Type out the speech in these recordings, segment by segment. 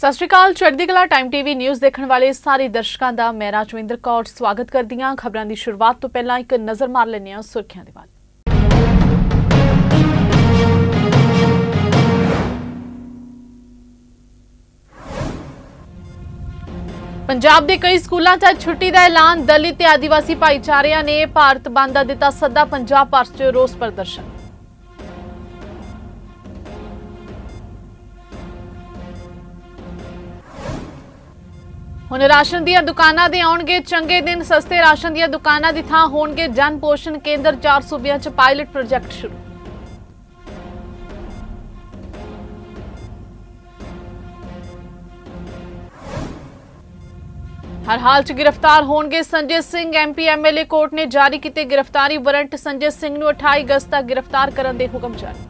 ਸਤਿ ਸ਼੍ਰੀ ਅਕਾਲ, ਚੜ੍ਹਦੀ ਕਲਾ ਟਾਈਮ ਟੀਵੀ ਨਿਊਜ਼ ਦੇਖਣ ਵਾਲੇ ਸਾਰੇ ਦਰਸ਼ਕਾਂ ਦਾ, ਮੈਂ ਰਾਜਵਿੰਦਰ ਕੌਰ, ਸਵਾਗਤ ਕਰਦੀ ਹਾਂ। ਖਬਰਾਂ ਦੀ ਸ਼ੁਰੂਆਤ ਤੋਂ ਪਹਿਲਾਂ ਇੱਕ ਨਜ਼ਰ ਮਾਰ ਲੈਂਦੇ ਹਾਂ ਸੁਰਖੀਆਂ ਦੇ ਵੱਲ। ਪੰਜਾਬ ਦੇ ਕਈ ਸਕੂਲਾਂ 'ਚ ਛੁੱਟੀ ਦਾ ਐਲਾਨ। ਦਲਿਤ ਤੇ ਆਦੀਵਾਸੀ ਭਾਈਚਾਰਿਆਂ ਨੇ ਭਾਰਤ ਬੰਦ ਦਾ ਦਿੱਤਾ ਸੱਦਾ। ਪੰਜਾਬ ਭਰ 'ਚ ਰੋਸ ਪ੍ਰਦਰਸ਼ਨ। ਹੁਣ ਰਾਸ਼ਨ ਦੀਆਂ ਦੁਕਾਨਾਂ ਦੇ ਆਉਣਗੇ, ਚੰਗੇ ਦਿਨ, ਸਸਤੇ ਰਾਸ਼ਨ ਦੀਆਂ ਦੁਕਾਨਾਂ ਦੀ ਥਾਂ ਹੋਣਗੇ, ਜਨ ਪੋਸ਼ਣ ਕੇਂਦਰ, ਚਾਰ ਸੂਬਿਆਂ 'ਚ ਪਾਇਲਟ ਪ੍ਰੋਜੈਕਟ ਸ਼ੁਰੂ। ਹਰ ਹਾਲ 'ਚ ਗ੍ਰਿਫਤਾਰ ਹੋਣਗੇ Sanjay Singh MP MLA court ਨੇ ਜਾਰੀ ਕੀਤੇ ਗ੍ਰਿਫਤਾਰੀ ਵਾਰੰਟ। ਸੰਜੇ ਸਿੰਘ ਨੂੰ 28 ਅਗਸਤ ਤੱਕ ਗ੍ਰਿਫਤਾਰ ਕਰਨ ਦੇ ਹੁਕਮ ਜਾਰੀ।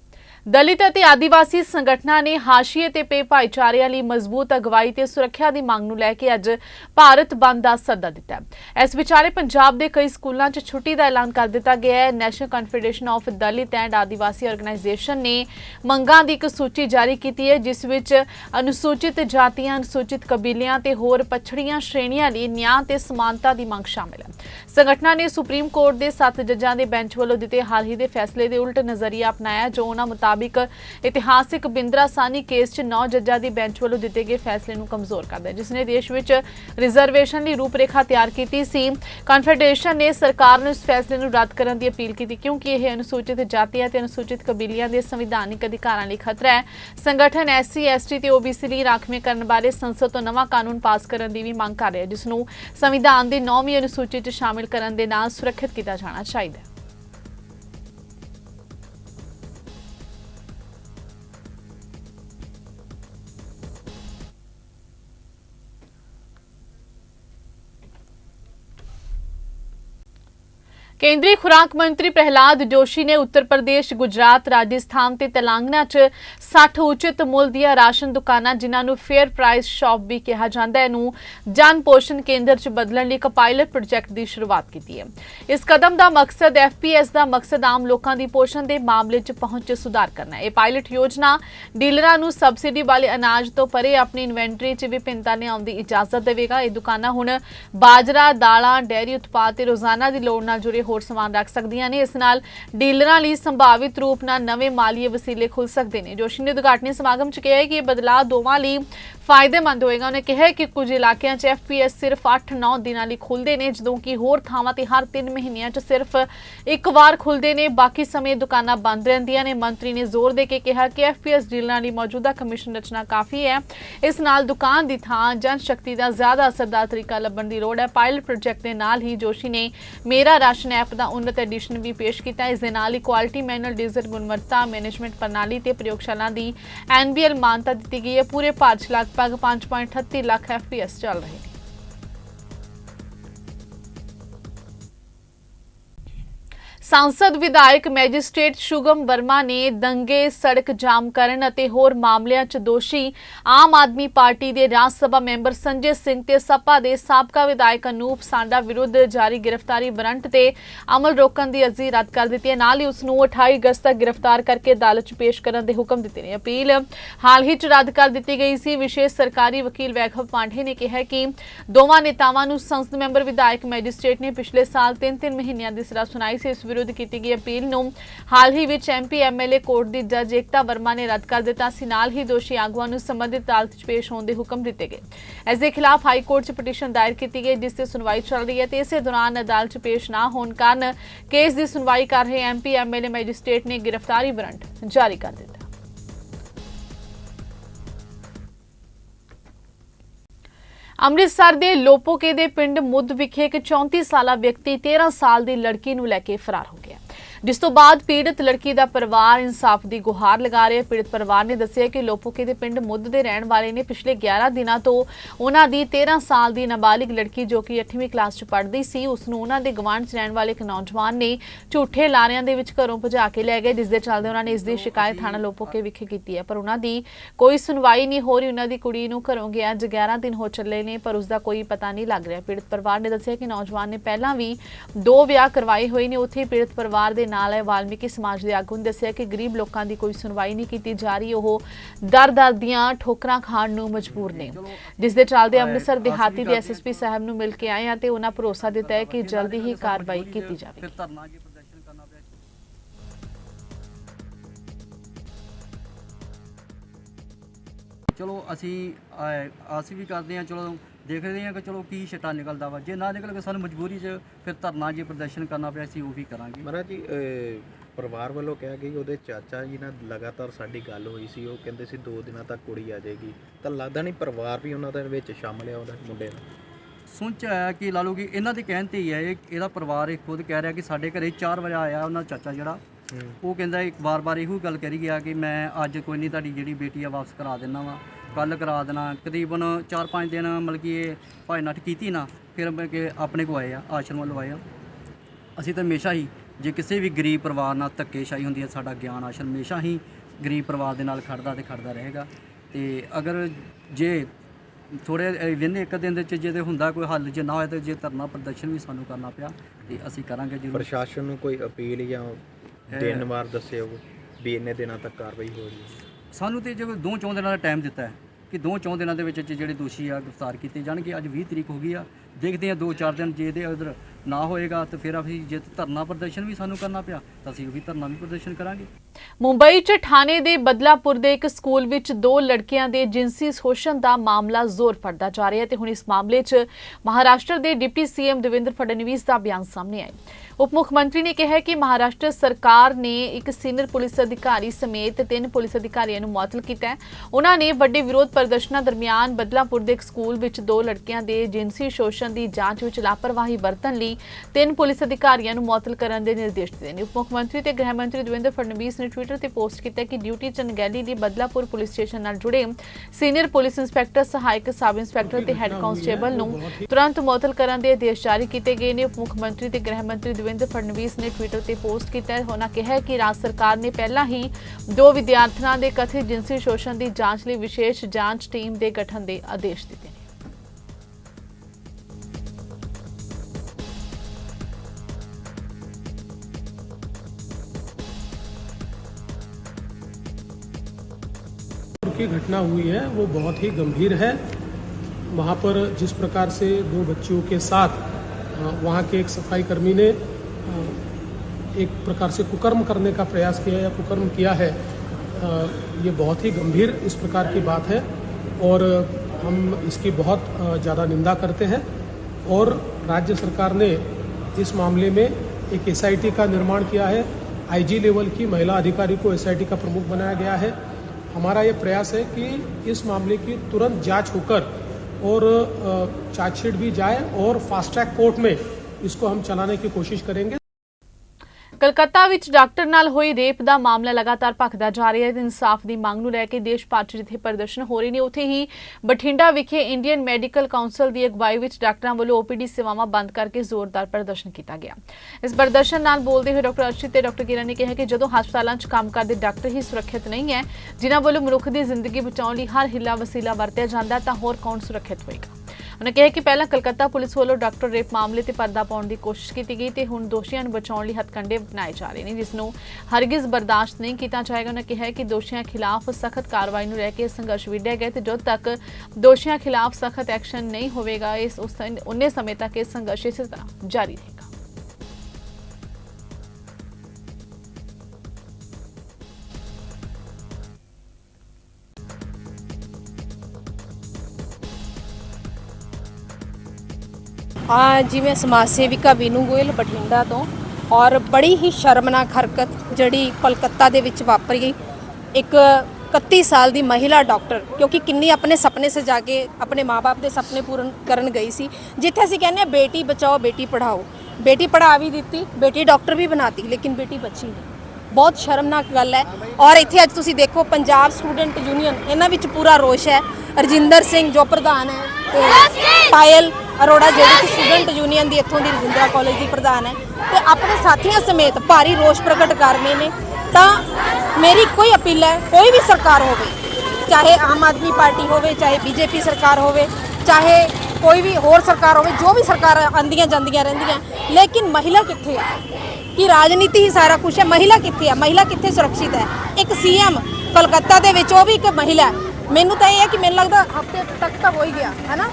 ਦਲਿਤ ਅਤੇ ਆਦੀਵਾਸੀ ਸੰਗਠਨਾਂ ਨੇ ਹਾਸ਼ੀਏ ਤੇ ਪੇ ਭਾਈਚਾਰਿਆਂ ਲਈ ਮਜ਼ਬੂਤ ਅਗਵਾਈ ਤੇ ਸੁਰੱਖਿਆ ਦੀ ਮੰਗ ਨੂੰ ਲੈ ਕੇ ਅੱਜ ਭਾਰਤ ਬੰਦ ਦਾ ਸੱਦਾ ਦਿੱਤਾ ਹੈ। ਇਸ ਵਿਚਾਲੇ ਪੰਜਾਬ ਦੇ ਕਈ ਸਕੂਲਾਂ 'ਚ ਛੁੱਟੀ ਦਾ ਐਲਾਨ ਕਰ ਦਿੱਤਾ ਗਿਆ ਹੈ। National confederation of Dalit and Adivasi organisation ਨੇ ਮੰਗਾਂ ਦੀ ਇੱਕ ਸੂਚੀ ਜਾਰੀ ਕੀਤੀ ਹੈ, ਜਿਸ ਵਿੱਚ ਅਨੁਸੂਚਿਤ ਜਾਤੀਆਂ, ਅਨੁਸੂਚਿਤ ਕਬੀਲਿਆਂ ਤੇ ਹੋਰ ਪਛੜੀਆਂ ਸ਼੍ਰੇਣੀਆਂ ਲਈ ਨਿਆਂ ਤੇ ਸਮਾਨਤਾ ਦੀ ਮੰਗ ਸ਼ਾਮਿਲ ਹੈ। ਸੰਗਠਨਾਂ ਨੇ ਸੁਪਰੀਮ ਕੋਰਟ ਦੇ 7 ਜੱਜਾਂ ਦੇ ਬੈਂਚ ਵੱਲੋਂ ਦਿੱਤੇ ਹਾਲ ਹੀ ਦੇ ਫੈਸਲੇ ਦੇ ਉਲਟ ਨਜ਼ਰੀਆ ਅਪਣਾਇਆ, ਜੋ ਉਹਨਾਂ ਮੁਤਾਬਿਕ ਇਤਿਹਾਸਿਕ ਬਿੰਦਰਾ ਸਾਨੀ ਕੇਸ 'ਚ 9 ਜੱਜਾਂ ਦੀ ਬੈਂਚ ਵੱਲੋਂ ਦਿੱਤੇ ਗਏ ਫੈਸਲੇ ਨੂੰ ਕਮਜ਼ੋਰ ਕਰਦਾ ਹੈ ਜਿਸ ਨੇ ਦੇਸ਼ ਵਿੱਚ ਰਿਜ਼ਰਵੇਸ਼ਨ ਲਈ ਰੂਪਰੇਖਾ ਤਿਆਰ ਕੀਤੀ ਸੀ। ਕਨਫੈਡਰੇਸ਼ਨ ਨੇ ਸਰਕਾਰ ਨੂੰ ਇਸ ਫੈਸਲੇ ਨੂੰ ਰੱਦ ਕਰਨ ਦੀ ਅਪੀਲ ਕੀਤੀ, ਕਿਉਂਕਿ ਇਹ ਅਨੁਸੂਚਿਤ ਜਾਤੀਆਂ ਤੇ ਅਨੁਸੂਚਿਤ ਕਬੀਲਿਆਂ ਦੇ ਸੰਵਿਧਾਨਿਕ ਅਧਿਕਾਰਾਂ ਲਈ ਖਤਰਾ ਹੈ। ਸੰਗਠਨ ਐਸਸੀ ਐਸਟੀ ਤੇ ਓਬੀਸੀ ਲਈ ਰਾਖਵੇਂ ਕਰਨ ਬਾਰੇ ਸੰਸਦ ਤੋਂ ਨਵਾਂ ਕਾਨੂੰਨ ਪਾਸ ਕਰਨ ਦੀ ਵੀ ਮੰਗ ਕਰ ਰਿਹਾ ਜਿਸ ਨੂੰ ਸੰਵਿਧਾਨ ਦੀ 9ਵੀਂ ਅਨੁਸੂਚੀ 'ਚ ਸ਼ਾਮਿਲ ਕਰਨ ਦੇ ਨਾਲ ਸੁਰੱਖਿਅਤ ਕੀਤਾ ਜਾਣਾ ਚਾਹੀਦਾ ਹੈ। ਕੇਂਦਰੀ ਖੁਰਾਕ ਮੰਤਰੀ ਪ੍ਰਹਿਲਾਦ ਜੋਸ਼ੀ ਨੇ ਉੱਤਰ ਪ੍ਰਦੇਸ਼, ਗੁਜਰਾਤ, ਰਾਜਸਥਾਨ ਤੇ ਤੇਲੰਗਾਨਾ 'ਚ 60 ਉਚਿਤ ਮੁੱਲ ਦੀਆਂ ਰਾਸ਼ਨ ਦੁਕਾਨਾਂ, ਜਿਨ੍ਹਾਂ ਨੂੰ ਫੇਅਰ ਪ੍ਰਾਈਸ ਸ਼ਾਪ ਵੀ ਕਿਹਾ ਜਾਂਦਾ ਹੈ, ਨੂੰ ਜਨ ਪੋਸ਼ਣ ਕੇਂਦਰ 'ਚ ਬਦਲਣ ਲਈ ਇੱਕ ਪਾਇਲਟ ਪ੍ਰੋਜੈਕਟ ਦੀ ਸ਼ੁਰੂਆਤ ਕੀਤੀ ਹੈ। ਇਸ ਕਦਮ ਦਾ ਮਕਸਦ ਐਫਪੀਐਸ ਦਾ ਮਕਸਦ ਆਮ ਲੋਕਾਂ ਦੀ ਪੋਸ਼ਣ ਦੇ ਮਾਮਲੇ 'ਚ ਪਹੁੰਚ 'ਚ ਸੁਧਾਰ ਕਰਨਾ ਹੈ। ਇਹ ਪਾਇਲਟ ਯੋਜਨਾ ਡੀਲਰਾਂ ਨੂੰ ਸਬਸਿਡੀ ਵਾਲੇ ਅਨਾਜ ਤੋਂ ਪਰੇ ਆਪਣੀ ਇਨਵੈਂਟਰੀ 'ਚ ਵਿਭਿੰਨਤਾ ਲਿਆਉਣ ਦੀ ਇਜਾਜ਼ਤ ਦੇਵੇਗਾ। ਇਹ ਦੁਕਾਨਾਂ ਹੁਣ ਬਾਜਰਾ, ਦਾਲਾਂ ਡੈਰੀ ਉਤਪਾਦ ਤੇ ਰੋਜ਼ਾਨਾ ਦੀ ਲੋੜ ਨਾਲ ਜੁੜੇ ਹੋਰ ਸਮਾਨ ਰੱਖ ਸਕਦੀਆਂ ਨੇ। ਇਸ ਨਾਲ ਡੀਲਰਾਂ ਲਈ ਸੰਭਾਵਿਤ ਰੂਪ ਨਾਲ ਨਵੇਂ ਮਾਲੀਏ ਵਸੀਲੇ ਖੁੱਲ ਸਕਦੇ ਨੇ। ਜੋਸ਼ੀ ਨੇ ਉਦਘਾਟਨੀ ਸਮਾਗਮ 'ਚ ਕਿਹਾ ਕਿ ਇਹ ਬਦਲਾਅ ਦੋਵਾਂ ਲਈ ਫਾਇਦੇਮੰਦ ਹੋਏਗਾ। ਉਹਨੇ ਕਿਹਾ ਕਿ ਕੁਝ ਇਲਾਕਿਆਂ 'ਚ ਐਫਪੀਐਸ ਸਿਰਫ 8-9 ਦਿਨਾਂ ਲਈ ਖੁੱਲਦੇ ਨੇ, ਜਦੋਂ ਕਿ ਹੋਰ ਥਾਵਾਂ ਤੇ ਹਰ 3 ਮਹੀਨਿਆਂ 'ਚ ਸਿਰਫ ਇੱਕ ਵਾਰ ਖੁੱਲਦੇ ਨੇ। ਬਾਕੀ ਸਮੇਂ ਦੁਕਾਨਾਂ ਬੰਦ ਰਹਿੰਦੀਆਂ ਨੇ। ਮੰਤਰੀ ਨੇ ਜ਼ੋਰ ਦੇ ਕੇ ਕਿਹਾ ਕਿ ਐਫਪੀਐਸ ਡੀਲਰਾਂ ਲਈ ਮੌਜੂਦਾ ਕਮਿਸ਼ਨ ਰਚਨਾ ਕਾਫੀ ਹੈ। ਇਸ ਨਾਲ ਦੁਕਾਨ ਦੀ ਥਾਂ ਜਨ ਸ਼ਕਤੀ ਦਾ ਜ਼ਿਆਦਾ ਅਸਰਦਾਰ ਤਰੀਕਾ ਲੱਭਣ ਦੀ ਲੋੜ ਹੈ। ਪਾਇਲਟ ਪ੍ਰੋਜੈਕਟ ਦੇ ਨਾਲ ਹੀ ਜੋਸ਼ੀ ਨੇ ਮੇਰਾ ਰਾਸ਼ਨ ਐਪ ਦਾ ਉન્નਤ ਐਡੀਸ਼ਨ ਵੀ ਪੇਸ਼ ਕੀਤਾ। ਇਸ ਦੇ ਨਾਲ ਹੀ ਕੁਆਲਿਟੀ, ਮੈਨੂਅਲ, ਡੀਜ਼ਲ, ਗੁਣਵੱਤਾ, ਮੈਨੇਜਮੈਂਟ ਪ੍ਰਣਾਲੀ ਤੇ ਪ੍ਰਯੋਗਸ਼ਾਲਾ ਦੀ ਐਨਬੀਐਲ ਮਾਨਤਾ ਦਿੱਤੀ ਗਈ ਹੈ। ਪੂਰੇ ਭਾਰਤ 'ਚ ਲਗਭਗ 5.38 ਲੱਖ ਐਫਪੀਐਸ ਚੱਲ ਰਹੇ ਨੇ। ਸਾਂਸਦ ਵਿਧਾਇਕ ਮੈਜਿਸਟ੍ਰੇਟ ਸ਼ੁਗਮ ਵਰਮਾ ਨੇ ਦੰਗੇ ਸੜਕ ਜਾਮ ਕਰਨ ਅਤੇ ਹੋਰ ਮਾਮਲਿਆਂ 'ਚ ਦੋਸ਼ੀ ਆਮ ਆਦਮੀ ਪਾਰਟੀ ਦੇ ਰਾਜ ਸਭਾ ਮੈਂਬਰ ਸੰਜੇ ਸਿੰਘ ਤੇ ਸਪਾ ਦੇ ਸਾਬਕਾ ਵਿਧਾਇਕ ਅਨੂਪ ਸਾਂਡਾ ਵਿਰੁੱਧ ਜਾਰੀ ਗ੍ਰਿਫਤਾਰੀ ਵਾਰੰਟ ਤੇ ਅਮਲ ਰੋਕਣ ਦੀ ਅਰਜ਼ੀ ਰੱਦ ਕਰ ਦਿੱਤੀ ਹੈ ਨਾਲ ਹੀ ਉਸ ਨੂੰ 28 ਅਗਸਤ ਤੱਕ ਗ੍ਰਿਫਤਾਰ ਕਰਕੇ ਅਦਾਲਤ 'ਚ ਪੇਸ਼ ਕਰਨ ਦੇ ਹੁਕਮ ਦਿੱਤੇ ਨੇ ਅਪੀਲ ਹਾਲ ਹੀ 'ਚ ਰੱਦ ਕਰ ਦਿੱਤੀ ਗਈ ਸੀ ਵਿਸ਼ੇਸ਼ ਸਰਕਾਰੀ ਵਕੀਲ ਵੈਖਵ ਪਾਂਡੇ ਨੇ ਕਿਹਾ ਕਿ ਦੋਵਾਂ ਨੇਤਾਵਾਂ ਨੂੰ ਸੰਸਦ ਮੈਂਬਰ ਵਿਧਾਇਕ ਮੈਜਿਸਟ੍ਰੇਟ ਨੇ ਪਿਛਲੇ ਸਾਲ 3-3 ਮਹੀਨਿਆਂ ਦੀ ਸਜ਼ਾ ਸੁਣਾਈ ਸੀ ਇਸ ਵਿਰੁੱਧ ਕੀਤੀ ਗਈ ਅਪੀਲ ਨੂੰ। ਹਾਲ ਹੀ ਵਿੱਚ ਐਮਪੀ ਐਮਐਲਏ ਕੋਰਟ ਦੀ ਜੱਜ ਏਕਤਾ ਵਰਮਾ ਨੇ ਰੱਦ ਕਰ ਦਿੱਤਾ। ਸੀ ਨਾਲ ਹੀ ਦੋਸ਼ੀ ਆਗੂਆਂ ਨੂੰ ਸੰਬੰਧਿਤ ਅਦਾਲਤ 'ਚ ਪੇਸ਼ ਹੋਣ ਦੇ ਹੁਕਮ ਦਿੱਤੇ ਗਏ। ਇਸ ਦੇ ਖਿਲਾਫ ਹਾਈ ਕੋਰਟ 'ਚ ਪਟੀਸ਼ਨ ਦਾਇਰ ਕੀਤੀ ਗਈ, ਜਿਸ ਤੇ ਸੁਣਵਾਈ ਚੱਲ ਰਹੀ ਹੈ ਤੇ ਇਸੇ ਦੌਰਾਨ ਅਦਾਲਤ 'ਚ ਪੇਸ਼ ਨਾ ਹੋਣ ਕਾਰਨ ਕੇਸ ਦੀ ਸੁਣਵਾਈ ਕਰ ਰਹੇ ਐਮਪੀ ਐਮਐਲਏ ਮੈਜਿਸਟ੍ਰੇਟ ਨੇ ਗ੍ਰਿਫਤਾਰੀ ਵਾਰੰਟ ਜਾਰੀ ਕਰ ਦਿੱਤਾ। ਅੰਮ੍ਰਿਤਸਰ ਦੇ ਲੋਪੋਕੇ ਦੇ ਪਿੰਡ ਮੁੱਦ ਵਿਖੇ ਇੱਕ 34 ਸਾਲਾ ਵਿਅਕਤੀ 13 ਸਾਲ ਦੀ ਲੜਕੀ ਨੂੰ ਲੈ ਕੇ ਫਰਾਰ ਹੋ ਗਿਆ। ਜਿਸ ਤੋਂ ਬਾਅਦ ਪੀੜਤ ਲੜਕੀ ਦਾ ਪਰਿਵਾਰ ਇਨਸਾਫ ਦੀ ਗੁਹਾਰ ਲਗਾ ਰਿਹਾ ਪੀੜਤ ਪਰਿਵਾਰ ਨੇ ਦੱਸਿਆ ਕਿ ਲੋਪੋਕੇ ਦੇ ਪਿੰਡ ਮੁੱਦ ਦੇ ਰਹਿਣ ਵਾਲੇ ਨੇ ਪਿਛਲੇ 11 ਦਿਨਾਂ ਤੋਂ ਉਹਨਾਂ ਦੀ 13 ਸਾਲ ਦੀ ਨਾਬਾਲਿਗ ਲੜਕੀ ਜੋ ਕਿ 8ਵੀਂ ਕਲਾਸ 'ਚ ਪੜ੍ਹਦੀ ਸੀ ਉਸ ਨੂੰ ਉਹਨਾਂ ਦੇ ਗਵਾਂਢ 'ਚ ਰਹਿਣ ਵਾਲੇ ਇੱਕ ਨੌਜਵਾਨ ਨੇ ਝੂਠੇ ਲਾਰਿਆਂ ਦੇ ਵਿੱਚ ਘਰੋਂ ਭਜਾ ਕੇ ਲੈ ਗਏ, ਜਿਸ ਦੇ ਚੱਲਦੇ ਉਹਨਾਂ ਨੇ ਇਸ ਦੀ ਸ਼ਿਕਾਇਤ ਥਾਣਾ ਲੋਪੋਕੇ ਵਿਖੇ ਕੀਤੀ ਹੈ। ਪਰ ਉਹਨਾਂ ਦੀ ਕੋਈ ਸੁਣਵਾਈ ਨਹੀਂ ਹੋ ਰਹੀ, ਉਹਨਾਂ ਦੀ ਕੁੜੀ ਨੂੰ ਘਰੋਂ ਗਿਆ ਅੱਜ 11 ਦਿਨ ਹੋ ਚੱਲੇ ਨੇ, ਪਰ ਉਸ ਦਾ ਕੋਈ ਪਤਾ ਨਹੀਂ ਲੱਗ ਰਿਹਾ। ਪੀੜਤ ਪਰਿਵਾਰ ਨੇ ਦੱਸਿਆ ਕਿ ਨੌਜਵਾਨ ਨੇ ਪਹਿਲਾਂ ਵੀ ਦੋ ਵਿਆਹ ਕਰਵਾਏ ਹੋਏ ਨੇ, ਉੱਥੇ ਪੀੜਤ ਪਰਿਵਾਰ ਦੇ ਨਾਲ ਹੈ ਵਾਲਮੀਕੀ ਸਮਾਜ ਦੇ ਆਗੂ ਨੇ ਦੱਸਿਆ ਕਿ ਗਰੀਬ ਲੋਕਾਂ ਦੀ ਕੋਈ ਸੁਣਵਾਈ ਨਹੀਂ ਕੀਤੀ ਜਾ ਰਹੀ ਉਹ ਦਰ-ਦਰ ਦੀਆਂ ਠੋਕਰਾਂ ਖਾਣ ਨੂੰ ਮਜਬੂਰ ਨੇ ਜਿਸ ਦੇ ਚੱਲਦੇ ਅੰਮ੍ਰਿਤਸਰ ਦਿਹਾਤੀ ਦੇ ਐਸਐਸਪੀ ਸਾਹਿਬ ਨੂੰ ਮਿਲ ਕੇ ਆਏ ਆ ਤੇ ਉਹਨਾਂ ਭਰੋਸਾ ਦਿੱਤਾ ਹੈ ਕਿ ਜਲਦੀ ਹੀ ਕਾਰਵਾਈ ਕੀਤੀ ਜਾਵੇਗੀ। ਚਲੋ ਅਸੀਂ ਅਸੀਂ ਵੀ ਕਰਦੇ ਹਾਂ ਚਲੋ ਦੇਖਦੇ ਹਾਂ ਕਿ ਚਲੋ ਕੀ ਛਟਾ ਨਿਕਲਦਾ ਵਾ। ਜੇ ਨਾ ਨਿਕਲ ਕੇ ਸਾਨੂੰ ਮਜਬੂਰੀ 'ਚ ਫਿਰ ਧਰਨਾ ਜੀ ਪ੍ਰਦਰਸ਼ਨ ਕਰਨਾ ਪਿਆ ਅਸੀਂ ਉਹ ਵੀ ਕਰਾਂਗੇ। ਮਹਾਰਾਜ ਜੀ ਅਹ, ਪਰਿਵਾਰ ਵੱਲੋਂ ਕਿਹਾ ਗਿਆ ਕਿ ਉਹਦੇ ਚਾਚਾ ਜੀ ਨਾਲ ਲਗਾਤਾਰ ਸਾਡੀ ਗੱਲ ਹੋਈ ਸੀ। ਉਹ ਕਹਿੰਦੇ ਸੀ 2 ਦਿਨਾਂ ਤੱਕ ਕੁੜੀ ਆ ਜਾਏਗੀ। ਤਾਂ ਲੱਗਦਾ ਨਹੀਂ ਪਰਿਵਾਰ ਵੀ ਉਹਨਾਂ ਦੇ ਵਿੱਚ ਸ਼ਾਮਲ ਹੈ ਉਹਦੇ ਮੁੰਡੇ ਦਾ ਸੁਣਚ ਆਇਆ ਕਿ ਲਾ ਲਓ ਕਿ ਇਹਨਾਂ ਦੇ ਕਹਿਣ ਤੇ ਹੀ ਹੈ ਇਹ ਇਹਦਾ ਪਰਿਵਾਰ ਇਹ ਖੁਦ ਕਹਿ ਰਿਹਾ ਕਿ ਸਾਡੇ ਘਰੇ 4 ਵਜੇ ਆਇਆ ਉਹਨਾਂ ਦਾ ਚਾਚਾ ਜਿਹੜਾ। ਉਹ ਕਹਿੰਦਾ ਇੱਕ ਵਾਰ-ਵਾਰ ਇਹੋ ਗੱਲ ਕਰੀ ਗਿਆ ਕਿ ਮੈਂ ਅੱਜ ਕੋਈ ਨਹੀਂ, ਤੁਹਾਡੀ ਜਿਹੜੀ ਬੇਟੀ ਆ ਵਾਪਸ ਕਰਾ ਦਿੰਦਾ ਵਾ। ਕੱਲ ਕਰਾ ਦੇਣਾ। ਤਕਰੀਬਨ 4-5 ਦਿਨ ਮਤਲਬ ਕਿ ਇਹ ਭਾਈ ਨੱਠ ਕੀਤੀ ਨਾ, ਫਿਰ ਮਤਲਬ ਕਿ ਆਪਣੇ ਕੋ ਆਏ ਆ, ਆਸ਼ਰਮ ਲਵਾਏ ਆ। ਅਸੀਂ ਤਾਂ ਹਮੇਸ਼ਾ ਹੀ, ਜੇ ਕਿਸੇ ਵੀ ਗਰੀਬ ਪਰਿਵਾਰ ਨਾਲ ਧੱਕੇਸ਼ਾਹੀ ਹੁੰਦੀ ਹੈ, ਸਾਡਾ ਗਿਆਨ ਆਸ਼ਰਮ ਹਮੇਸ਼ਾ ਹੀ ਗਰੀਬ ਪਰਿਵਾਰ ਦੇ ਨਾਲ ਖੜਦਾ ਤੇ ਖੜਦਾ ਰਹੇਗਾ। ਤੇ ਅਗਰ ਜੇ ਥੋੜੇ ਵਿੰਨੇ ਇੱਕ ਦਿਨ ਦੇ ਚ ਜੇ ਤੇ ਹੁੰਦਾ ਕੋਈ ਹੱਲ, ਜੇ ਨਾ ਹੋਇਆ ਤੇ ਜੇ ਧਰਨਾ ਪ੍ਰਦਰਸ਼ਨ ਵੀ ਸਾਨੂੰ ਕਰਨਾ ਪਿਆ, ਤੇ ਅਸੀਂ ਕਰਾਂਗੇ ਜ਼ਰੂਰ। ਪ੍ਰਸ਼ਾਸਨ ਨੂੰ ਕੋਈ ਅਪੀਲ ਜਾਂ ਦਿਨ ਵਾਰ ਦੱਸਿਓ ਵੀ ਇੰਨੇ ਦਿਨਾਂ ਤੱਕ ਕਾਰਵਾਈ ਹੋ ਰਹੀ ਹੈ। ਸਾਨੂੰ ਤੇ ਜੇ ਕੋਈ ਦੋ ਚੌਂ ਦਿਨਾਂ ਦਾ ਟਾਈਮ ਦਿੱਤਾ ਹੈ ਕਿ ਦੋ ਚੌਂ ਦਿਨਾਂ ਦੇ ਵਿੱਚ ਜਿਹੜੇ ਦੋਸ਼ੀ ਆ ਗ੍ਰਿਫਤਾਰ ਕੀਤੇ ਜਾਣਗੇ ਅੱਜ 20 ਤਰੀਕ ਹੋ ਗਈ ਆ ਦੇਖਦੇ ਆ ਦੋ ਚਾਰ ਦਿਨ ਜੇ ਇਹਦੇ ਉਧਰ ਨਾ ਹੋਏਗਾ ਤਾਂ ਫਿਰ ਅਸੀਂ ਜੇ ਧਰਨਾ ਪ੍ਰਦਰਸ਼ਨ ਵੀ ਸਾਨੂੰ ਕਰਨਾ ਪਿਆ ਤਾਂ ਅਸੀਂ ਉਹ ਵੀ ਧਰਨਾ ਵੀ ਪ੍ਰਦਰਸ਼ਨ ਕਰਾਂਗੇ। ਮੁੰਬਈ 'ਚ ਥਾਣੇ ਦੇ ਬਦਲਾਪੁਰ ਦੇ ਇੱਕ ਸਕੂਲ ਵਿੱਚ ਦੋ ਲੜਕੀਆਂ ਦੇ ਜਿਨਸੀ ਸ਼ੋਸ਼ਣ ਦਾ ਮਾਮਲਾ ਜ਼ੋਰ ਫੜਦਾ ਜਾ ਰਿਹਾ ਤੇ ਹੁਣ ਇਸ ਮਾਮਲੇ 'ਚ ਮਹਾਰਾਸ਼ਟਰ ਦੇ ਡਿਪਟੀ ਸੀਐਮ ਦੇਵੇਂਦਰ ਫਡਨਵੀਸ ਦਾ ਬਿਆਨ ਸਾਹਮਣੇ ਆਇਆ ਉਪ ਮੁੱਖ ਮੰਤਰੀ ਨੇ ਕਿਹਾ ਕਿ ਮਹਾਰਾਸ਼ਟਰ ਸਰਕਾਰ ਨੇ ਇੱਕ ਸੀਨੀਅਰ ਪੁਲਿਸ ਅਧਿਕਾਰੀ ਸਮੇਤ ਤਿੰਨ ਪੁਲਿਸ ਅਧਿਕਾਰੀਆਂ ਨੂੰ ਮੁਅੱਤਲ ਕੀਤਾ ਹੈ। ਉਹਨਾਂ ਨੇ ਵੱਡੇ ਵਿਰੋਧ ਪ੍ਰਦਰਸ਼ਨਾਂ ਦਰਮਿਆਨ ਬਦਲਾਪੁਰ ਦੇ ਇੱਕ ਸਕੂਲ ਵਿੱਚ ਦੋ ਲੜਕੀਆਂ ਦੇ ਜਿਨਸੀ ਸ਼ੋਸ਼ਣ ਦੀ ਜਾਂਚ ਵਿੱਚ ਲਾਪਰਵਾਹੀ ਵਰਤਣ ਲਈ ਤਿੰਨ ਪੁਲਿਸ ਅਧਿਕਾਰੀਆਂ ਨੂੰ ਮੁਅਤਲ ਕਰਨ ਦੇ ਨਿਰਦੇਸ਼ ਦਿੱਤੇ ਨੇ। ਉਪ ਮੁੱਖ ਮੰਤਰੀ ਤੇ ਗ੍ਰਹਿ ਮੰਤਰੀ ਦੇਵੇਂਦਰ ਫੜਨਵੀਸ ਨੇ ਟਵਿੱਟਰ ਤੇ ਪੋਸਟ ਕੀਤਾ ਕਿ ਡਿਊਟੀ ਚੰਗੈਲੀ ਦੀ ਬਦਲਾਪੁਰ ਪੁਲਿਸ ਸਟੇਸ਼ਨ ਨਾਲ ਜੁੜੇ ਸੀਨੀਅਰ ਪੁਲਿਸ ਇੰਸਪੈਕਟਰ, ਸਹਾਇਕ ਸਬ ਇੰਸਪੈਕਟਰ ਤੇ ਹੈੱਡ ਕਾਂਸਟੇਬਲ ਨੂੰ ਤੁਰੰਤ ਮੁਅੱਤਲ ਕਰਨ ਦੇ ਆਦੇਸ਼ ਜਾਰੀ ਕੀਤੇ ਗਏ ਨੇ। ਉਪ ਮੁੱਖ ਮੰਤਰੀ ਤੇ ਗ੍ਰਹਿ ਮੰਤਰੀ ਦੇਵੇਂਦਰ ਫੜਨਵੀਸ ਨੇ ਟਵਿੱਟਰ ਤੇ ਪੋਸਟ ਕੀਤਾ ਹੈ। ਉਹਨਾਂ ਕਿਹਾ ਕਿ ਰਾਜ ਸਰਕਾਰ ਨੇ ਪਹਿਲਾਂ ਹੀ ਦੋ ਵਿਦਿਆਰਥਣਾਂ ਦੇ ਕਥਿਤ ਜਿਨਸੀ ਸ਼ੋਸ਼ਣ ਦੀ ਜਾਂਚ ਲਈ ਵਿਸ਼ੇਸ਼ ਜਾਂਚ ਟੀਮ ਦੇ ਗਠਨ ਦੇ ਆਦੇਸ਼ ਦਿੱਤੇ। की घटना हुई है, वो बहुत ही गंभीर है। वहाँ पर जिस प्रकार से दो बच्चियों के साथ वहाँ के एक सफ़ाई कर्मी ने एक प्रकार से कुकर्म करने का प्रयास किया या कुकर्म किया है ये बहुत ही गंभीर इस प्रकार की बात है और हम इसकी बहुत ज़्यादा निंदा करते हैं और राज्य सरकार ने इस मामले में एक एसआईटी का निर्माण किया है। आईजी लेवल की महिला अधिकारी को एसआईटी का प्रमुख बनाया गया है। हमारा ये प्रयास है कि इस मामले की तुरंत जांच होकर और अ, चार्जशीट भी जाए और फास्ट ट्रैक कोर्ट में इसको हम चलाने की कोशिश करेंगे ਕਲਕੱਤਾ ਵਿੱਚ ਡਾਕਟਰ ਨਾਲ ਹੋਈ ਰੇਪ ਦਾ ਮਾਮਲਾ ਲਗਾਤਾਰ ਭਖਦਾ ਜਾ ਰਿਹਾ ਹੈ। ਤੇ ਇਨਸਾਫ ਦੀ ਮੰਗ ਨੂੰ ਲੈ ਕੇ ਦੇਸ਼ ਭਰ 'ਚ ਜਿੱਥੇ ਪ੍ਰਦਰਸ਼ਨ ਹੋ ਰਹੇ ਨੇ, ਉੱਥੇ ਹੀ ਬਠਿੰਡਾ ਵਿਖੇ ਇੰਡੀਅਨ ਮੈਡੀਕਲ ਕਾਉਂਸਲ ਦੀ ਅਗਵਾਈ ਵਿੱਚ ਡਾਕਟਰਾਂ ਵੱਲੋਂ ਓਪੀਡੀ ਸੇਵਾਵਾਂ ਬੰਦ ਕਰਕੇ ਜ਼ੋਰਦਾਰ ਪ੍ਰਦਰਸ਼ਨ ਕੀਤਾ ਗਿਆ। ਇਸ ਪ੍ਰਦਰਸ਼ਨ ਨਾਲ ਬੋਲਦੇ ਹੋਏ ਡਾਕਟਰ ਅਰਸ਼ਿਤ ਤੇ ਡਾਕਟਰ ਕਿਰਨ ਨੇ ਕਿਹਾ ਕਿ ਜਦੋਂ ਹਸਪਤਾਲਾਂ 'ਚ ਕੰਮ ਕਰਦੇ ਡਾਕਟਰ ਹੀ ਸੁਰੱਖਿਅਤ ਨਹੀਂ ਹੈ, ਜਿਨ੍ਹਾਂ ਵੱਲੋਂ ਮਨੁੱਖ ਦੀ ਜ਼ਿੰਦਗੀ ਬਚਾਉਣ ਲਈ ਹਰ ਹਿੱਲਾ ਵਸੀਲਾ ਵਰਤਿਆ ਜਾਂਦਾ ਤਾਂ ਹੋਰ ਕੌਣ ਸੁਰੱਖਿਅਤ ਹੋਏਗਾ? ਉਹਨੇ ਕਿਹਾ ਕਿ ਪਹਿਲਾਂ ਕਲਕੱਤਾ ਪੁਲਿਸ ਵੱਲੋਂ ਡਾਕਟਰ ਰੇਪ ਮਾਮਲੇ ਤੇ ਪਰਦਾ ਪਾਉਣ ਦੀ ਕੋਸ਼ਿਸ਼ ਕੀਤੀ ਗਈ ਤੇ ਹੁਣ ਦੋਸ਼ੀਆਂ ਨੂੰ ਬਚਾਉਣ ਲਈ ਹੱਥਕੰਡੇ ਅਪਣਾਏ ਜਾ ਰਹੇ ਨੇ, ਜਿਸ ਨੂੰ ਹਰਗਿਜ਼ ਬਰਦਾਸ਼ਤ ਨਹੀਂ ਕੀਤਾ ਜਾਏਗਾ। ਉਹਨੇ ਕਿਹਾ ਕਿ ਦੋਸ਼ੀਆਂ ਖਿਲਾਫ ਸਖਤ ਕਾਰਵਾਈ ਨੂੰ ਲੈ ਕੇ ਸੰਘਰਸ਼ ਵਿੱਢਿਆ ਗਿਆ ਤੇ ਜਦ ਤੱਕ ਦੋਸ਼ੀਆਂ ਖਿਲਾਫ ਸਖਤ ਐਕਸ਼ਨ ਨਹੀਂ ਹੋਵੇਗਾ, ਇਸ ਉਸ ਉਨੇ ਸਮੇਂ ਤੱਕ ਇਹ ਸੰਘਰਸ਼ ਇਸੇ ਤਰ੍ਹਾਂ ਜਾਰੀ ਰਹੇਗਾ। ਆ ਜੀ ਮੈਂ ਸਮਾਜ ਸੇਵਿਕਾ ਬੀਨੂ ਗੋਇਲ ਬਠਿੰਡਾ ਤੋਂ ਔਰ ਬੜੀ ਹੀ ਸ਼ਰਮਨਾਕ ਹਰਕਤ ਜਿਹੜੀ ਕੋਲਕਾਤਾ ਦੇ ਵਿੱਚ ਵਾਪਰੀ ਇੱਕ 31 ਸਾਲ ਦੀ ਮਹਿਲਾ ਡਾਕਟਰ ਕਿਉਂਕਿ ਕਿੰਨੀ ਆਪਣੇ ਸੁਪਨੇ ਸਜਾ ਕੇ ਆਪਣੇ ਮਾਪੇ ਦੇ ਸੁਪਨੇ ਪੂਰਨ ਕਰਨ ਗਈ ਸੀ। ਜਿੱਥੇ ਅਸੀਂ ਕਹਿੰਦੇ ਆ ਬੇਟੀ ਬਚਾਓ ਬੇਟੀ ਪੜਾਓ ਬੇਟੀ ਪੜ੍ਹਾ ਵੀ ਦਿੱਤੀ ਬੇਟੀ ਡਾਕਟਰ ਵੀ ਬਣਾਤੀ ਲੇਕਿਨ ਬੇਟੀ ਬੱਚੀ ਨਹੀਂ। ਬਹੁਤ ਸ਼ਰਮਨਾਕ ਗੱਲ ਹੈ। ਔਰ ਇੱਥੇ ਅੱਜ ਤੁਸੀਂ ਦੇਖੋ ਪੰਜਾਬ ਸਟੂਡੈਂਟ ਯੂਨੀਅਨ ਇਹਨਾਂ ਵਿੱਚ ਪੂਰਾ ਰੋਸ਼ ਹੈ। ਰਜਿੰਦਰ ਸਿੰਘ ਜੋ ਪ੍ਰਧਾਨ ਹੈ ਤੇ ਪਾਇਲ ਅਰੋੜਾ ਜਿਹੜੀ ਕਿ ਸਟੂਡੈਂਟ ਯੂਨੀਅਨ ਦੀ ਇੱਥੋਂ ਦੀ ਰਜਿੰਦਰਾ ਕਾਲਜ ਦੀ ਪ੍ਰਧਾਨ ਹੈ ਤੇ ਆਪਣੇ ਸਾਥੀਆਂ ਸਮੇਤ ਭਾਰੀ ਰੋਸ਼ ਪ੍ਰਗਟ ਕਰ ਰਹੇ ਨੇ, ਤਾਂ ਮੇਰੀ ਕੋਈ ਅਪੀਲ ਹੈ, ਕੋਈ ਵੀ ਸਰਕਾਰ ਹੋਵੇ, ਚਾਹੇ ਆਮ ਆਦਮੀ ਪਾਰਟੀ ਹੋਵੇ, ਚਾਹੇ ਬੀਜੇਪੀ ਸਰਕਾਰ ਹੋਵੇ, ਚਾਹੇ ਕੋਈ ਵੀ ਹੋਰ ਸਰਕਾਰ ਹੋਵੇ, ਜੋ ਵੀ ਸਰਕਾਰ ਆਂਦੀਆਂ ਜਾਂਦੀਆਂ ਰਹਿੰਦੀਆਂ, ਲੇਕਿਨ ਮਹਿਲਾ ਕਿੱਥੇ ਹੈ? ਕਿ ਰਾਜਨੀਤੀ ਹੀ ਸਾਰਾ ਕੁਝ ਹੈ? ਮਹਿਲਾ ਕਿੱਥੇ ਹੈ? ਮਹਿਲਾ ਕਿੱਥੇ ਸੁਰੱਖਿਅਤ ਹੈ? ਇੱਕ ਸੀਐਮ ਕਲਕੱਤਾ ਦੇ ਵਿੱਚ, ਉਹ ਵੀ ਇੱਕ ਮਹਿਲਾ ਮੈਨੂੰ ਤਾਂ ਇਹ ਹੈ ਕਿ ਮੈਨੂੰ ਲੱਗਦਾ ਹਫ਼ਤੇ ਤੱਕ ਤਾਂ ਹੋ ਹੀ ਗਿਆ ਹੈਨਾ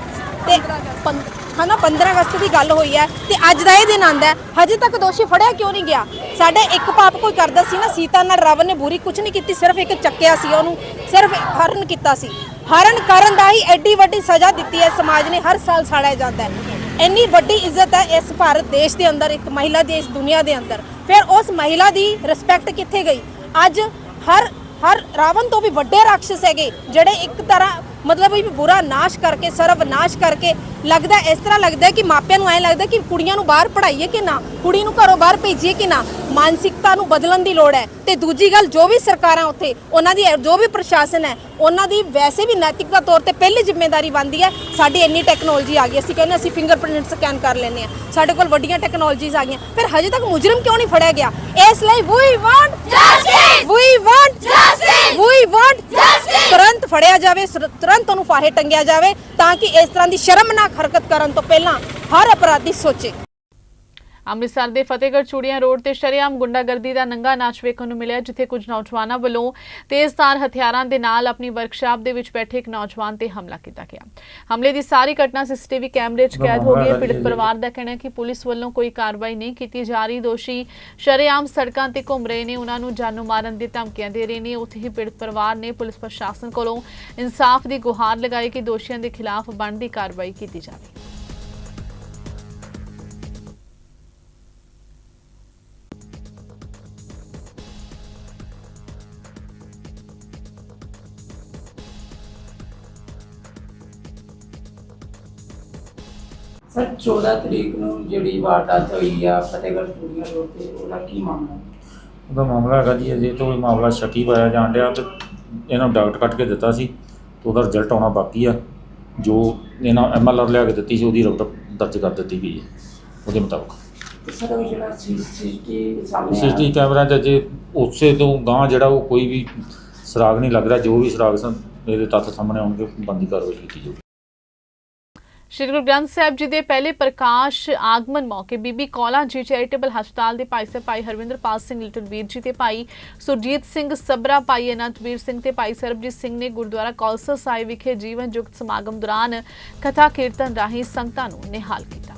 ਤੇ ਪੰ- ਹਨਾ 15 ਅਗਸਤ ਦੀ ਗੱਲ ਹੋਈ ਹੈ ਤੇ ਅੱਜ ਦਾ ਇਹ ਦਿਨ ਆਂਦਾ ਹਜੇ ਤੱਕ ਦੋਸ਼ੀ ਫੜਿਆ ਕਿਉਂ ਨਹੀਂ ਗਿਆ? ਸਾਡੇ ਇੱਕ ਪਾਪ ਕੋਈ ਕਰਦਾ ਸੀ ਨਾ, ਸੀਤਾ ਨਾਲ ਰਾਵਣ ਨੇ ਬੁਰੀ ਕੁਝ ਨਹੀਂ ਕੀਤੀ, ਸਿਰਫ ਇੱਕ ਚੱਕਿਆ ਸੀ ਉਹਨੂੰ, ਸਿਰਫ ਹਰਨ ਕੀਤਾ ਸੀ। ਹਰਨ ਕਰਨ ਦਾ ਹੀ ਐਡੀ ਵੱਡੀ ਸਜ਼ਾ ਦਿੱਤੀ ਹੈ, ਸਮਾਜ ਨੇ ਹਰ ਸਾਲ ਸਾੜਿਆ ਜਾਂਦਾ ਹੈ। ਇੰਨੀ ਵੱਡੀ ਇੱਜ਼ਤ ਹੈ ਇਸ ਭਾਰਤ ਦੇਸ਼ ਦੇ ਅੰਦਰ, ਇੱਕ ਮਹਿਲਾ ਦੀ, ਇਸ ਦੁਨੀਆ ਦੇ ਅੰਦਰ। ਫਿਰ ਉਸ ਮਹਿਲਾ ਦੀ ਰਿਸਪੈਕਟ ਕਿੱਥੇ ਗਈ? ਅੱਜ ਹਰ ਹਰ ਰਾਵਣ ਤੋਂ ਵੀ ਵੱਡੇ ਰਾਖਸ਼ ਹੈਗੇ, ਜਿਹੜੇ ਇੱਕ ਤਰ੍ਹਾਂ ਮਤਲਬ ਵੀ ਬੁਰਾ ਨਾਸ਼ ਕਰਕੇ, ਸਰਵ ਕਰਕੇ ਲੱਗਦਾ ਇਸ ਤਰ੍ਹਾਂ ਲੱਗਦਾ ਕਿ ਮਾਪਿਆਂ ਨੂੰ ਐ ਲੱਗਦਾ ਕਿ ਕੁੜੀਆਂ ਨੂੰ ਬਾਹਰ ਪੜਾਈਏ ਕਿ ਨਾ, ਕੁੜੀ ਨੂੰ ਘਰੋਂ ਬਾਹਰ ਭੇਜੀਏ ਕਿ ਨਾ, ਮਾਨਸਿਕਤਾ ਨੂੰ ਬਦਲਣ ਦੀ ਲੋੜ ਹੈ। ਤੇ ਦੂਜੀ ਗੱਲ, ਜੋ ਵੀ ਸਰਕਾਰਾਂ ਉੱਥੇ, ਉਹਨਾਂ ਦੀ, ਜੋ ਵੀ ਪ੍ਰਸ਼ਾਸਨ ਹੈ, ਉਹਨਾਂ ਦੀ ਵੈਸੇ ਵੀ ਨੈਤਿਕਤਾ ਤੌਰ ਤੇ ਪਹਿਲੀ ਜ਼ਿੰਮੇਵਾਰੀ ਬਣਦੀ ਹੈ, ਸਾਡੀ ਇੰਨੀ ਟੈਕਨੋਲੋਜੀ ਆ ਗਈ ਅਸੀਂ ਕਹਿੰਦੇ ਅਸੀਂ ਫਿੰਗਰਪ੍ਰਿੰਟ ਸਕੈਨ ਕਰ ਲੈਂਦੇ ਆ ਸਾਡੇ ਕੋਲ ਵੱਡੀਆਂ ਟੈਕਨੋਲੋਜੀਜ਼ ਆ ਗਈਆਂ। ਫਿਰ ਹਜੇ ਤੱਕ ਮੁਜਰਮ ਕਿਉਂ ਨਹੀਂ ਫੜਿਆ ਗਿਆ? ਇਸ ਲਈ we want justice we want justice we want justice ਤੁਰੰਤ ਜਾਵੇ ਤੁਰੰਤ ਉਹਨੂੰ ਫਾਹੇ ਟੰਗਿਆ ਜਾਵੇ ਤਾਂ ਕਿ ਇਸ ਤਰ੍ਹਾਂ ਦੀ ਸ਼ਰਮਨਾਕ ਹਰਕਤ ਕਰਨ ਤੋਂ ਪਹਿਲਾਂ ਹਰ ਅਪਰਾਧੀ ਸੋਚੇ। ਅੰਮ੍ਰਿਤਸਰ ਦੇ ਫਤਿਹਗੜ੍ਹ ਚੂੜੀਆਂ ਰੋਡ ਤੇ ਸ਼ਰੇਆਮ ਗੁੰਡਾਗਰਦੀ ਦਾ ਨੰਗਾ ਨਾਚ ਵੇਖਣ ਨੂੰ ਮਿਲਿਆ ਜਿੱਥੇ ਕੁਝ ਨੌਜਵਾਨਾਂ ਵੱਲੋਂ ਤੇਜ਼ਧਾਰ ਹਥਿਆਰਾਂ ਦੇ ਨਾਲ ਆਪਣੀ ਵਰਕਸ਼ਾਪ ਦੇ ਵਿੱਚ ਬੈਠੇ ਇੱਕ ਨੌਜਵਾਨ ਤੇ ਹਮਲਾ ਕੀਤਾ ਗਿਆ। ਹਮਲੇ ਦੀ ਸਾਰੀ ਘਟਨਾ ਸੀਸੀਟੀਵੀ ਕੈਮਰੇ 'ਚ ਕੈਦ ਹੋ ਗਈ। ਹੈ ਪੀੜਤ ਪਰਿਵਾਰ ਦਾ ਕਹਿਣਾ ਹੈ ਕਿ ਪੁਲਿਸ ਵੱਲੋਂ ਕੋਈ ਕਾਰਵਾਈ ਨਹੀਂ ਕੀਤੀ ਜਾ ਰਹੀ। ਦੋਸ਼ੀ ਸ਼ਰੇਆਮ ਸੜਕਾਂ ਤੇ ਘੁੰਮ ਰਹੇ ਨੇ। ਉਹਨਾਂ ਨੂੰ ਜਾਨੋਂ ਮਾਰਨ ਦੀ ਧਮਕੀਆਂ ਦੇ ਰਹੇ ਨੇ। ਉੱਥੇ ਹੀ ਪੀੜਤ ਪਰਿਵਾਰ ਨੇ ਪੁਲਿਸ ਪ੍ਰਸ਼ਾਸਨ ਕੋਲੋਂ ਇਨਸਾਫ ਦੀ ਗੁਹਾਰ ਲਗਾਈ ਕਿ ਦੋਸ਼ੀਆਂ ਦੇ ਖਿਲਾਫ ਬਣਦੀ ਕਾਰਵਾਈ ਕੀਤੀ ਜਾਵੇ। 14 ਤਰੀਕ ਨੂੰ ਜਿਹੜੀ ਵਾਰਦਾਤ ਹੋਈ ਆ ਫਤਿਹਗੜ੍ਹ ਚੂੜੀਆਂ ਰੋਡ ਤੇ ਉਹਦਾ ਕੀ ਮਾਮਲਾ? ਹੈ? ਉਹਦਾ ਮਾਮਲਾ ਹੈਗਾ ਜੀ ਅਜੇ ਤੋਂ ਇਹ ਮਾਮਲਾ ਸ਼ੱਕੀ ਪਾਇਆ ਜਾਣ ਡਿਆ ਤੇ ਇਹਨਾਂ ਨੂੰ ਡਾਕਟਰ ਕੱਟ ਕੇ ਦਿੱਤਾ ਸੀ ਤੇ ਉਹਦਾ ਰਿਜ਼ਲਟ ਆਉਣਾ ਬਾਕੀ ਆ। ਜੋ ਇਹਨਾਂ ਐਮਐਲਆਰ ਲਿਆ ਕੇ ਦਿੱਤੀ ਸੀ ਉਹਦੀ ਰਪਟ ਦਰਜ ਕਰ ਦਿੱਤੀ ਗਈ ਹੈ ਉਹਦੇ ਮੁਤਾਬਕ। ਸਰ ਉਹ ਜਿਹੜਾ ਸੀਸੀਟੀਵੀ ਸਾਹਮਣੇ ਕੈਮਰਾ 'ਚ ਅਜੇ ਉਸੇ ਤੋਂ ਗਾਂ ਜਿਹੜਾ ਉਹ ਕੋਈ ਵੀ ਸੁਰਾਗ ਨਹੀਂ ਲੱਗ ਰਿਹਾ ਜੋ ਵੀ ਸੁਰਾਗ ਸਨ ਇਹਦੇ ਤੱਥ ਸਾਹਮਣੇ ਆਉਣਗੇ ਬੰਦੀ ਕਾਰਵਾਈ ਕੀਤੀ ਜਾਊਗੀ ਸ਼੍ਰੀ ਗੁਰੂ ਗ੍ਰੰਥ ਸਾਹਿਬ ਜੀ ਦੇ ਪਹਿਲੇ ਪ੍ਰਕਾਸ਼ ਆਗਮਨ ਮੌਕੇ ਬੀਬੀ ਕੌਲਾ ਜੀ ਚੈਰੀਟੇਬਲ ਹਸਪਤਾਲ ਦੇ ਭਾਈ ਸਾਹਿਬ ਭਾਈ ਹਰਵਿੰਦਰਪਾਲ ਸਿੰਘ, ਲਿਟਲ ਜੀ ਤੇ ਭਾਈ ਸੁਰਜੀਤ ਸਿੰਘ ਸਬਰਾ ਭਾਈ ਅਨੰਤਵੀਰ ਸਿੰਘ ਤੇ ਭਾਈ ਸਰਬਜੀਤ ਸਿੰਘ ਨੇ ਗੁਰਦੁਆਰਾ ਕੌਲਸਾ ਸਾਹਿਬ ਵਿਖੇ ਜੀਵਨ ਜੁਗਤ ਸਮਾਗਮ ਦੌਰਾਨ ਕਥਾ ਕੀਰਤਨ ਰਾਹੀਂ ਸੰਗਤਾਂ ਨੂੰ ਨਿਹਾਲ ਕੀਤਾ।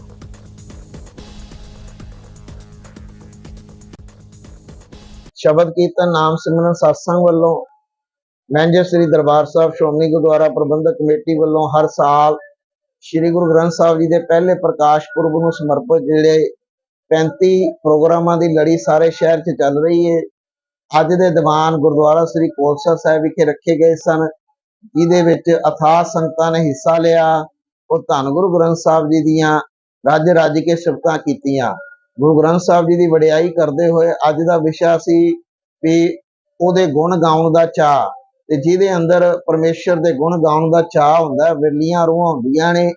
ਸ਼ਬਦ ਕੀਰਤਨ ਨਾਮ ਸਿਮਰਨ satsang ਵੱਲੋਂ ਮੈਨੇਜਰ ਸ੍ਰੀ ਦਰਬਾਰ ਸਾਹਿਬ ਸ਼੍ਰੋਮਣੀ ਗੁਰਦੁਆਰਾ ਪ੍ਰਬੰਧਕ ਕਮੇਟੀ ਵੱਲੋਂ ਹਰ ਸਾਲ ਸ੍ਰੀ ਗੁਰੂ ਗ੍ਰੰਥ ਸਾਹਿਬ ਜੀ ਦੇ ਪਹਿਲੇ ਪ੍ਰਕਾਸ਼ ਪੁਰਬ ਨੂੰ ਸਮਰਪਿਤ ਜਿਹੜੇ 35 ਪ੍ਰੋਗਰਾਮਾਂ ਦੀ ਲੜੀ ਸਾਰੇ ਸ਼ਹਿਰ 'ਚ ਚੱਲ ਰਹੀ ਹੈ ਅੱਜ ਦੇ ਦੀਵਾਨ ਗੁਰਦੁਆਰਾ ਸ੍ਰੀ ਕੋਲਸਾ ਸਾਹਿਬ ਵਿਖੇ ਰੱਖੇ ਗਏ ਸਨ। ਜਿਹਦੇ ਵਿੱਚ ਅਥਾਹ ਸੰਗਤਾਂ ਨੇ ਹਿੱਸਾ ਲਿਆ। ਉਹ ਧੰਨ ਗੁਰੂ ਗ੍ਰੰਥ ਸਾਹਿਬ ਜੀ ਦੀਆਂ ਰੱਜ ਰੱਜ ਕੇ ਸਿਫਤਾਂ ਕੀਤੀਆਂ। ਗੁਰੂ ਗ੍ਰੰਥ ਸਾਹਿਬ ਜੀ ਦੀ ਵਡਿਆਈ ਕਰਦੇ ਹੋਏ ਅੱਜ ਦਾ ਵਿਸ਼ਾ ਸੀ ਵੀ ਉਹਦੇ ਗੁਣ ਗਾਉਣ ਦਾ ਚਾਹ ਤੇ ਜਿਹਦੇ ਅੰਦਰ ਪਰਮੇਸ਼ਰ ਦੇ ਗੁਣ ਗਾਉਣ ਦਾ ਚਾਹ ਹੁੰਦਾ ਵਿਰਲੀਆਂ ਰੂਹਾਂ ਹੁੰਦੀਆਂ ਨੇ,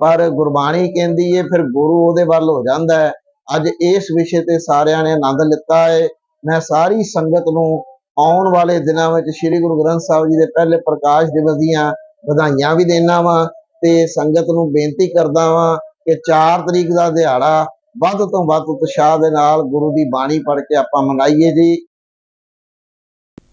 ਪਰ ਗੁਰਬਾਣੀ ਕਹਿੰਦੀ ਹੈ ਫਿਰ ਗੁਰੂ ਉਹਦੇ ਵੱਲ ਹੋ ਜਾਂਦਾ ਹੈ। ਅੱਜ ਇਸ ਵਿਸ਼ੇ ਤੇ ਸਾਰਿਆਂ ਨੇ ਆਨੰਦ ਲਿੱਤਾ ਹੈ ਮੈਂ ਸਾਰੀ ਸੰਗਤ ਨੂੰ ਆਉਣ ਵਾਲੇ ਦਿਨਾਂ ਵਿੱਚ ਸ੍ਰੀ ਗੁਰੂ ਗ੍ਰੰਥ ਸਾਹਿਬ ਜੀ ਦੇ ਪਹਿਲੇ ਪ੍ਰਕਾਸ਼ ਦਿਵਸ ਦੀਆਂ ਵਧਾਈਆਂ ਵੀ ਦੇਣਾ ਵਾਂ ਤੇ ਸੰਗਤ ਨੂੰ ਬੇਨਤੀ ਕਰਦਾ ਵਾਂ ਕਿ 4 ਤਰੀਕ ਦਾ ਦਿਹਾੜਾ ਵੱਧ ਤੋਂ ਵੱਧ ਉਤਸ਼ਾਹ ਦੇ ਨਾਲ ਗੁਰੂ ਦੀ ਬਾਣੀ ਪੜ੍ਹ ਕੇ ਆਪਾਂ ਮਨਾਈਏ ਜੀ।